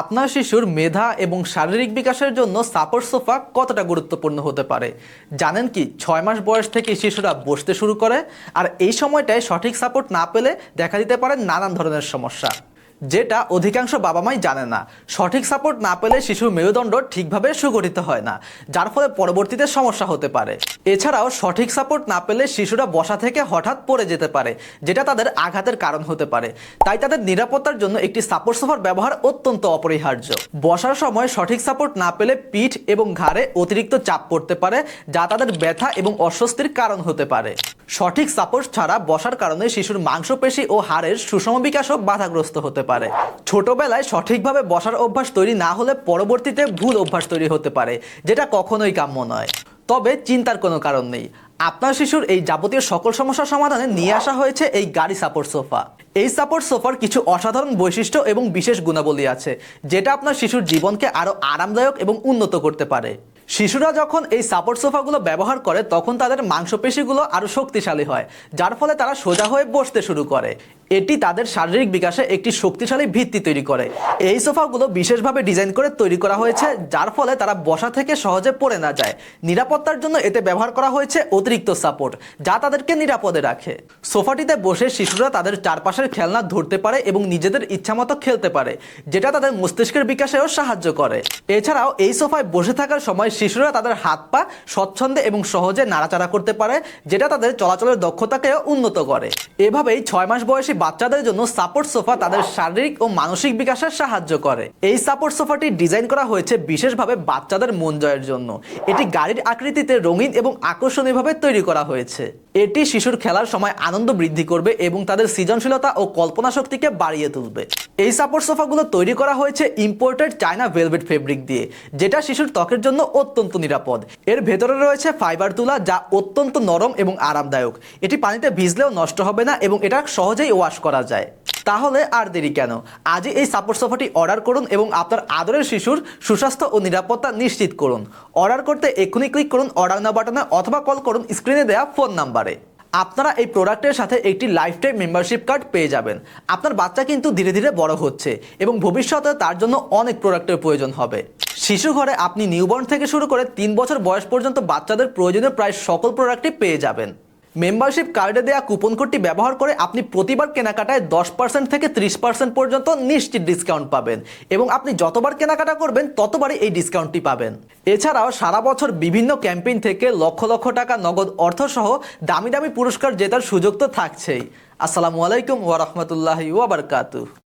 আপনার শিশুর মেধা এবং শারীরিক বিকাশের জন্য সাপোর্ট সোফা কতটা গুরুত্বপূর্ণ হতে পারে? জানেন কি, ছয় মাস বয়স থেকে শিশুরা বসতে শুরু করে আর এই সময়টায় সঠিক সাপোর্ট না পেলে দেখা দিতে পারে নানান ধরনের সমস্যা। যেটা অধিকাংশ বাবা মাই জানে না। সঠিক সাপোর্ট না পেলে শিশুর মেরুদণ্ড ঠিকভাবে সুগঠিত হয় না, যার ফলে পরবর্তীতে সমস্যা হতে পারে। এছাড়াও সঠিক সাপোর্ট না পেলে শিশুরা বসা থেকে হঠাৎ পড়ে যেতে পারে, যেটা তাদের আঘাতের কারণ হতে পারে। তাই তাদের নিরাপত্তার জন্য একটি সাপোর্ট সোফার ব্যবহার অত্যন্ত অপরিহার্য। বসার সময় সঠিক সাপোর্ট না পেলে পিঠ এবং ঘাড়ে অতিরিক্ত চাপ পড়তে পারে, যা তাদের ব্যথা এবং অস্বস্তির কারণ হতে পারে। সঠিক সাপোর্ট ছাড়া বসার কারণে শিশুর মাংসপেশি ও হাড়ের সুষম বিকাশও বাধাগ্রস্ত হতে পারে। ছোটবেলায় সঠিকভাবে বসার অভ্যাস তৈরি না হলে পরবর্তীতে ভুল অভ্যাস তৈরি হতে পারে, যেটা কখনোই কাম্য নয়। তবে চিন্তার কোনো কারণ নেই। আপনার শিশুর এই যাবতীয় সকল সমস্যার সমাধানে নিয়ে আসা হয়েছে এই গাড়ি সাপোর্ট সোফা। এই সাপোর্ট সোফার কিছু অসাধারণ বৈশিষ্ট্য এবং বিশেষ গুণাবলী আছে, যেটা আপনার শিশুর জীবনকে আরও আরামদায়ক এবং উন্নত করতে পারে। শিশুরা যখন এই সাপোর্ট সোফাগুলো ব্যবহার করে, তখন তাদের মাংসপেশিগুলো আরও শক্তিশালী হয়, যার ফলে তারা সোজা হয়ে বসতে শুরু করে। এটি তাদের শারীরিক বিকাশে একটি শক্তিশালী ভিত্তি তৈরি করে। এই সোফাগুলো বিশেষভাবে ডিজাইন করে তৈরি করা হয়েছে, যার ফলে তারা বসা থেকে সহজে পড়ে না যায়। নিরাপত্তার জন্য এতে ব্যবহার করা হয়েছে অতিরিক্ত সাপোর্ট, যা তাদেরকে নিরাপদে রাখে। সোফাটিতে বসে শিশুরা তাদের চারপাশের খেলনা ধরতে পারে এবং নিজেদের ইচ্ছামতো খেলতে পারে, যেটা তাদের মস্তিষ্কের বিকাশেও সাহায্য করে। এছাড়াও এই সোফায় বসে থাকার সময় শিশুরা তাদের হাত পা স্বচ্ছন্দে এবং সহজে নাড়াচাড়া করতে পারে, যেটা তাদের চলাচলের দক্ষতাকেও উন্নত করে। এভাবেই ছয় মাস বয়সী বাচ্চাদের জন্য সাপোর্ট সোফা তাদের শারীরিক ও মানসিক বিকাশের সাহায্য করে। এই সাপোর্ট সোফাটি ডিজাইন করা হয়েছে বিশেষভাবে বাচ্চাদের মন জয়ের জন্য। এটি গাড়ির আকৃতিতে রঙিন এবং আকর্ষণীয়ভাবে তৈরি করা হয়েছে। এটি শিশুর খেলার সময় আনন্দ বৃদ্ধি করবে এবং তাদের সৃজনশীলতা ও কল্পনা শক্তিকে বাড়িয়ে তুলবে। এই সাপোর্ট সোফাগুলো তৈরি করা হয়েছে ইম্পোর্টেড চায়না ভেলভেট ফেব্রিক দিয়ে, যেটা শিশুর ত্বকের জন্য অত্যন্ত নিরাপদ। এর ভেতরে রয়েছে ফাইবার তুলা যা অত্যন্ত নরম এবং আরামদায়ক। এটি পানিতে ভিজলেও নষ্ট হবে না এবং এটা সহজেই ওয়াশ করা যায়। তাহলে আর দেরি কেন? আজই এই সাপোর্ট সোফাটি অর্ডার করুন এবং আপনার আদরের শিশুর সুস্বাস্থ্য ও নিরাপত্তা নিশ্চিত করুন। অর্ডার করতে এক্ষুনি ক্লিক করুন অর্ডার না বাটনে অথবা কল করুন স্ক্রিনে দেওয়া ফোন নাম্বারে। আপনারা এই প্রোডাক্টের সাথে একটি লাইফ টাইম মেম্বারশিপ কার্ড পেয়ে যাবেন। আপনার বাচ্চা কিন্তু ধীরে ধীরে বড় হচ্ছে এবং ভবিষ্যতে তার জন্য অনেক প্রোডাক্টের প্রয়োজন হবে। শিশু ঘরে আপনি নিউবর্ন থেকে শুরু করে তিন বছর বয়স পর্যন্ত বাচ্চাদের প্রয়োজনীয় প্রায় সকল প্রোডাক্টই পেয়ে যাবেন। মেম্বারশিপ কার্ডে দেওয়া কুপন কোডটি ব্যবহার করে আপনি প্রতিবার কেনাকাটায় দশ পার্সেন্ট থেকে ত্রিশ পার্সেন্ট পর্যন্ত নিশ্চিত ডিসকাউন্ট পাবেন এবং আপনি যতবার কেনাকাটা করবেন, ততবারই এই ডিসকাউন্টটি পাবেন। এছাড়াও সারা বছর বিভিন্ন ক্যাম্পেইন থেকে লক্ষ লক্ষ টাকা নগদ অর্থসহ দামি দামি পুরস্কার জেতার সুযোগ তো থাকছেই। আসসালামু আলাইকুম ওয়ারহমতুল্লাহ ওয়াবারকাতু